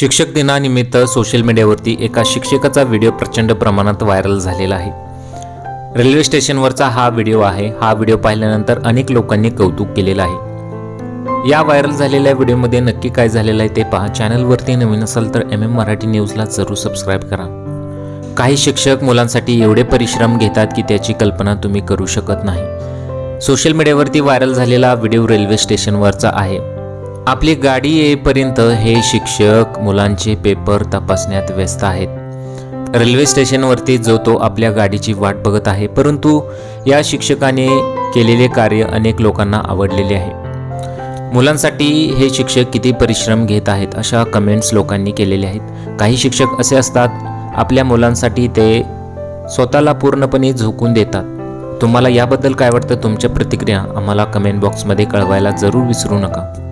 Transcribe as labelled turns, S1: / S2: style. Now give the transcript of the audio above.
S1: शिक्षक दिनानिमित्त सोशल मीडियावरती एका शिक्षकाचा व्हिडिओ प्रचंड प्रमाणात व्हायरल झालेला आहे. रेल्वे स्टेशनवरचा हा व्हिडिओ आहे. हा व्हिडिओ पाहिल्यानंतर अनेक लोकांनी कौतुक केलेलं आहे. या व्हायरल झालेल्या व्हिडिओमध्ये नक्की काय झालेलं आहे ते पहा. चॅनलवरती नवीन असाल तर एम एम मराठी न्यूजला जरूर सबस्क्राईब करा. काही शिक्षक मुलांसाठी एवढे परिश्रम घेतात की त्याची कल्पना तुम्ही करू शकत नाही. सोशल मीडियावरती व्हायरल झालेला व्हिडिओ रेल्वे स्टेशनवरचा आहे. आपली गाडी येईपर्यंत हे शिक्षक मुलांचे पेपर तपासण्यात व्यस्त आहेत. रेल्वे स्टेशनवरती जो तो आपल्या गाडीची वाट बघत आहे परंतु या शिक्षकाने केलेले कार्य अनेक लोकांना आवडलेले आहे. मुलांसाठी हे शिक्षक किती परिश्रम घेत आहेत अशा कमेंट्स लोकांनी केलेले आहेत. काही शिक्षक असे असतात आपल्या मुलांसाठी ते स्वतःला पूर्णपणे झोकून देतात. तुम्हाला याबद्दल काय वाटतं? तुमच्या प्रतिक्रिया आम्हाला कमेंट बॉक्समध्ये कळवायला जरूर विसरू नका.